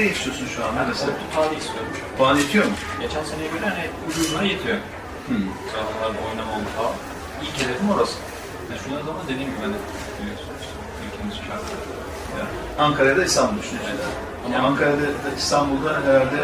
nereye istiyorsun şu anda mesela? Tutarlı istiyorum. Puan yetiyor mu? Geçen seneye göre hani ucuzuna yetiyor. Hmm. Sıralamalarda oynamam falan. İlk hedefim orası. Yani şu an zaman dediğim gibi hani biliyorsunuz ülkemiz şartları. Ya, Ankara'da İstanbul düşünüyorsun. Evet. Ama Yani- Ankara'da İstanbul'da herhalde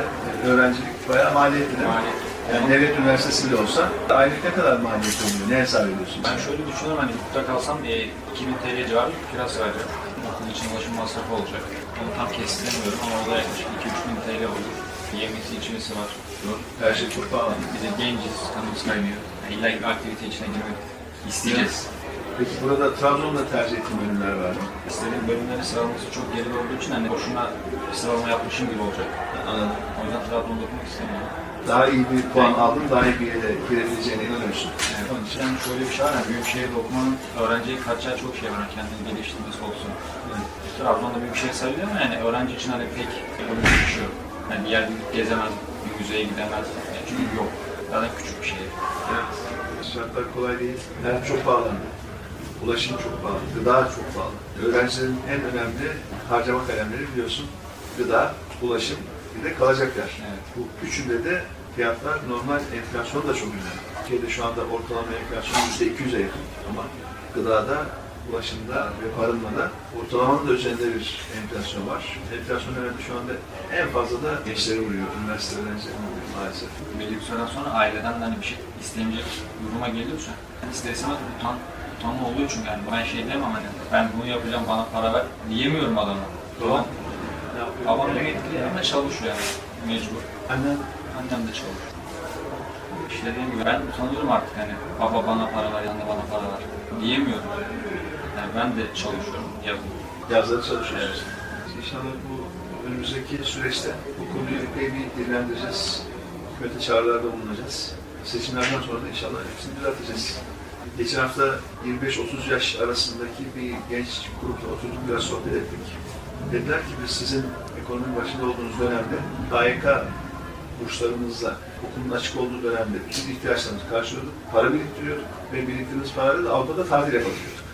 öğrencilik bayağı maliyetli değil mi? Maliyetli. Yani devlet üniversitesi bile olsa aylık ne kadar maliyet oluyor? Ne hesap ediyorsun? Ben şöyle düşünüyorum hani hukukta kalsam e, 2000 TL civarı bir kira sığacak. Okul için ulaşım masrafı olacak. Onu tam kestiremiyorum ama o da yaklaşık 2-3 bin TL olur. Yemesi içmesi var. Zor. Her şey çok pahalı. Bir de genciz, kanımız kaynıyor. Yani illa bir aktivite içine girmek isteyeceğiz. Peki burada Trabzon'da tercih ettiğin bölümler var mı? İstediğim bölümlerin sıralaması çok geride olduğu için hani boşuna bir sıralama yapmışım gibi olacak. Anladım. O yüzden Trabzon'da okumak istemiyorum. Daha iyi bir puan aldın, daha iyi bir yere girebileceğine inanıyorsun. Yani onun için şöyle bir şey var, yani büyük şehirde okumanın öğrenciye katacağı çok şey var. Yani kendini geliştirmesi olsun. Trabzon'da büyük şehir sayılıyor ama yani öğrenci için hani pek önemli bir şey yok. Yani bir yer gidip gezemez, bir müzeye gidemez. Yani çünkü yok. Zaten küçük bir şehir. Evet. Şartlar kolay değil. Hayat çok pahalandı. Ulaşım çok pahalı, gıda çok pahalı. Öğrencilerin en önemli harcama kalemleri biliyorsun. Gıda, ulaşım, bir de kalacak yer. Evet. Bu üçünde de fiyatlar normal enflasyon da çok önemli. Türkiye'de şu anda ortalama enflasyon %200'e yakın ama gıdada, ulaşımda ve barınmada ortalamanın da üzerinde bir enflasyon var. Enflasyon herhalde şu anda en fazla da gençleri vuruyor, üniversite öğrencilerini vuruyor maalesef. Belli bir süreden sonra aileden de hani bir şey isteyemeyecek duruma geliyorsa yani ister istemez utan, utanma oluyor çünkü yani ben şey diyemem hani ben bunu yapacağım bana para ver diyemiyorum adama. Doğru. Babam, emekli de çalışıyor yani mecbur. Annen Annem de çalışıyor. İşte dediğim gibi ben utanıyorum artık hani baba bana para ver, anne bana para ver diyemiyorum. Yani ben de çalışıyorum yazın. yazları çalışıyoruz. İnşallah bu önümüzdeki süreçte bu konuyu epey bir dillendireceğiz. Hükümete çağrılarda bulunacağız. Seçimlerden sonra da inşallah hepsini düzelteceğiz. Geçen hafta 25-30 yaş arasındaki bir genç grupla oturduk biraz sohbet ettik. Dediler ki biz sizin ekonominin başında olduğunuz dönemde KYK burslarımızla okulun açık olduğu dönemde bütün ihtiyaçlarımızı karşılıyorduk. Para biriktiriyorduk ve biriktirdiğimiz parayla da Avrupa'da tatil yapabiliyorduk.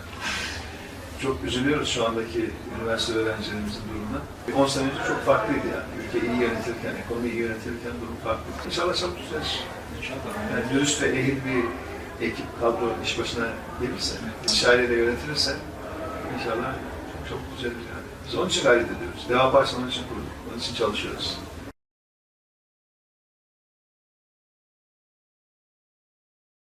Çok üzülüyoruz şu andaki üniversite öğrencilerimizin durumuna. 10 sene önce çok farklıydı yani. Ülke iyi yönetilirken, ekonomi iyi yönetilirken durum farklı. İnşallah çabuk düzelir. İnşallah. Yani dürüst ve ehil bir ekip, kadro iş başına gelirse, istişareyle yönetilirse inşallah çok düzelir yani. Biz onun için gayret ediyoruz. Deva Partisi'nin onun için kurduk. Onun için çalışıyoruz.